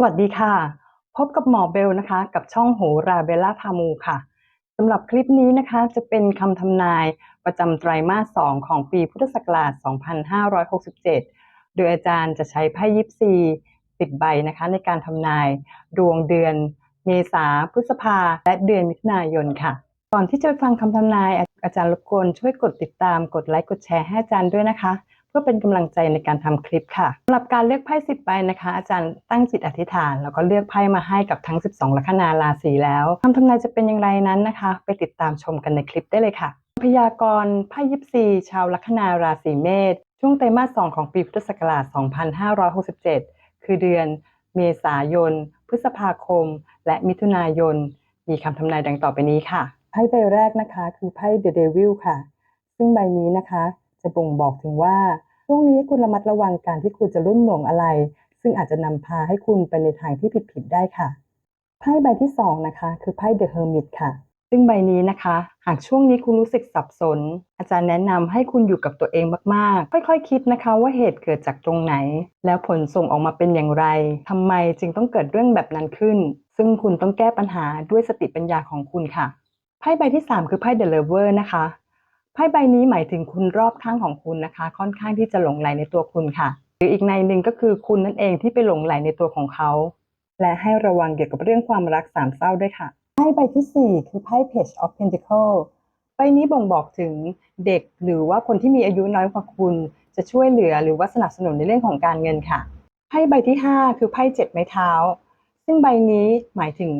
สวัสดีค่ะ พบกับหมอเบลนะคะ กับช่องโหราเบลล่าพามูค่ะสำหรับคลิปนี้นะคะจะเป็นคำทำนายประจำไตรมาส 2 ของปีพุทธศักราช 2567 โดยอาจารย์จะใช้ไพ่ยิปซีติดใบนะคะ ในการทำนายดวงเดือน เมษาพฤษภาและเดือนมิถุนายนค่ะ ก่อนที่จะไปฟังคำทำนายอาจารย์รบกวนช่วยกดติดตามกดไลค์กดแชร์ให้อาจารย์ด้วยนะคะ เพื่อเป็นกำลังใจในการทำคลิปค่ะสำหรับการเลือกไพ่สิบใบนะคะ อาจารย์ตั้งจิตอธิษฐานแล้วก็เลือกไพ่มาให้กับทั้ง 12 ลัคนาราศีแล้วคำทำนายจะเป็นอย่างไรนั้นนะคะ ไปติดตามชมกันในคลิปได้เลยค่ะ พยากรณ์ไพ่ยิปซีชาวลัคนาราศีเมษช่วงไตรมาส 2 ของปีพุทธศักราช 2567 คือเดือน เมษายน พฤษภาคม และมิถุนายน มีคำทำนายดังต่อไปนี้ค่ะ ไพ่ใบแรกนะคะ คือไพ่ The Devil ค่ะ ซึ่งใบนี้นะคะ จะบ่งบอกถึงว่าช่วงนี้คุณระมัดระวังการที่คุณจะรุ่มหลงอะไร ซึ่งอาจจะนำพาให้คุณไปในทางที่ผิดๆได้ค่ะไพ่ใบที่สองนะคะคือไพ่ The Hermit ค่ะ ซึ่งใบนี้นะคะ หากช่วงนี้คุณรู้สึกสับสน อาจารย์แนะนำให้คุณอยู่กับตัวเองมากๆ ค่อยๆคคิดนะคะว่าเหตุเกิดจากตรงไหน แล้วผลส่งออกมาเป็นอย่างไรทำไมจึงต้องเกิดเรื่องแบบนั้นขึ้น ซึ่งคุณต้องแก้ปัญหาด้วยสติปัญญาของคุณค่ะไพ่ใบที่ 3 คือไพ่ The Lover นะคะ ไพ่ใบนี้หมายถึงคุณรอบข้างของคุณนะคะ ค่อนข้างที่จะหลงไหลในตัวคุณค่ะหรืออีกในหนึ่งก็คือคุณนั่นเองที่ไปหลงไหลในตัวของเขา และให้ระวังเกี่ยวกับเรื่องความรักสามเศร้าด้วยค่ะไพ่ใบที่ 4 คือไพ่ Page of pentacles ใบนี้บ่งบอกถึงเด็กหรือว่าคนที่มีอายุน้อยกว่าคุณ จะช่วยเหลือหรือว่าสนับสนุนในเรื่องของการเงินค่ะไพ่ใบที่ 5 คือไพ่เจ็ดไม้เท้า ซึ่งใบนี้หมายถึง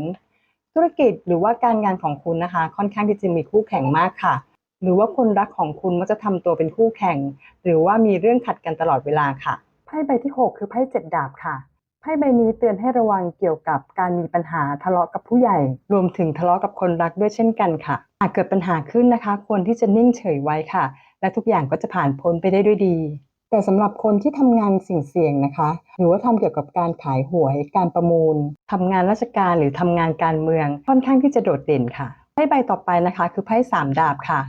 ธุรกิจหรือว่าการงานของคุณนะคะ ค่อนข้างที่จะมีคู่แข่งมากค่ะ หรือว่าคนรักของคุณมักจะทำตัวเป็นคู่แข่ง หรือว่ามีเรื่องขัดกันตลอดเวลาค่ะไพ่ใบที่ 6 คือไพ่เจ็ดดาบค่ะไพ่ใบนี้เตือนให้ระวังเกี่ยวกับการมีปัญหาทะเลาะกับผู้ใหญ่ รวมถึงทะเลาะกับคนรักด้วยเช่นกันค่ะหากเกิดปัญหาขึ้นนะคะควรที่จะนิ่งเฉยไว้ค่ะ และทุกอย่างก็จะผ่านพ้นไปได้ด้วยดี แต่สำหรับคนที่ทำงานสิ่งเสี่ยงนะคะ หรือว่าทำเกี่ยวกับการขายหวย การประมูลทำงานราชการหรือทำงานการเมืองค่อนข้างที่จะโดดเด่นค่ะไพ่ใบต่อไปนะคะ คือไพ่สามดาบค่ะ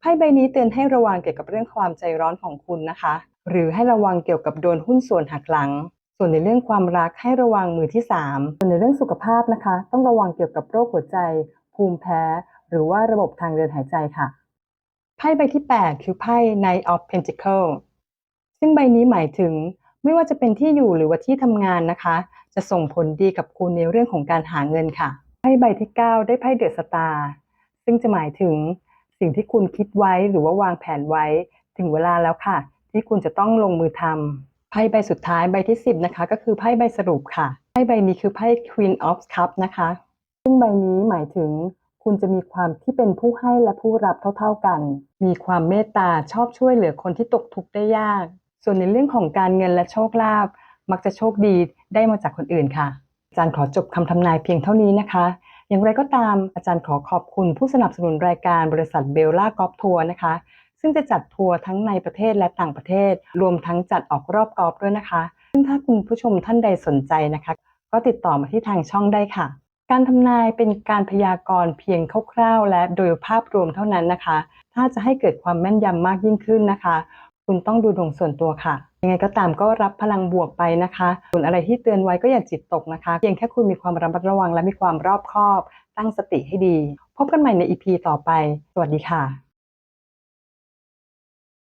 ไพ่ใบนี้เตือนให้ระวังเกี่ยวกับเรื่องความใจร้อนของคุณนะคะ หรือให้ระวังเกี่ยวกับโดนหุ้นส่วนหักหลัง ส่วนในเรื่องความรักให้ระวังมือที่ 3 ส่วนในเรื่องสุขภาพนะคะ ต้องระวังเกี่ยวกับโรคหัวใจ ภูมิแพ้ หรือว่าระบบทางเดินหายใจค่ะ ไพ่ใบที่ 8 คือไพ่ Knight of Pentacle ซึ่งใบนี้หมายถึงไม่ว่าจะเป็นที่อยู่หรือว่าที่ทำงานนะคะ จะส่งผลดีกับคุณในเรื่องของการหาเงินค่ะไพ่ใบที่ 9 ได้ไพ่เดือะสตาร์ซึ่งจะหมายถึง สิ่งที่คุณคิดไว้หรือว่าวางแผนไว้ถึงเวลาแล้วค่ะ ที่คุณจะต้องลงมือทำไพ่ใบสุดท้ายใบที่ 10 นะคะ ก็คือไพ่ใบสรุปค่ะไพ่ใบนี้คือไพ่ Queen of cups นะคะ ซึ่งใบนี้หมายถึงคุณจะมีความที่เป็นผู้ให้และผู้รับเท่าๆกัน มีความเมตตาชอบช่วยเหลือคนที่ตกทุกข์ได้ยาก ส่วนในเรื่องของการเงินและโชคลาภมักจะโชคดีได้มาจากคนอื่นค่ะอาจารย์ขอจบคำทำนายเพียงเท่านี้นะคะ อย่างไรก็ตามอาจารย์ขอขอบคุณผู้สนับสนุนรายการบริษัทเบลล่ากอล์ฟทัวร์นะคะ ซึ่งจะจัดทัวร์ทั้งในประเทศและต่างประเทศ รวมทั้งจัดออกรอบกอล์ฟด้วยนะคะ ซึ่งถ้าคุณผู้ชมท่านใดสนใจนะคะ ก็ติดต่อมาที่ทางช่องได้ค่ะ การทำนายเป็นการพยากรณ์เพียงคร่าวๆ และโดยภาพรวมเท่านั้นนะคะ ถ้าจะให้เกิดความแม่นยำมากยิ่งขึ้นนะคะ คุณต้องดูดวงส่วนตัวค่ะ ยังไงก็ตามก็รับพลังบวกไปนะคะ ส่วนอะไรที่เตือนไว้ก็อย่าจิตตกนะคะ เพียงแค่คุณมีความระมัดระวังและมีความรอบคอบ ตั้งสติให้ดี พบกันใหม่ในอีพีต่อไป สวัสดีค่ะ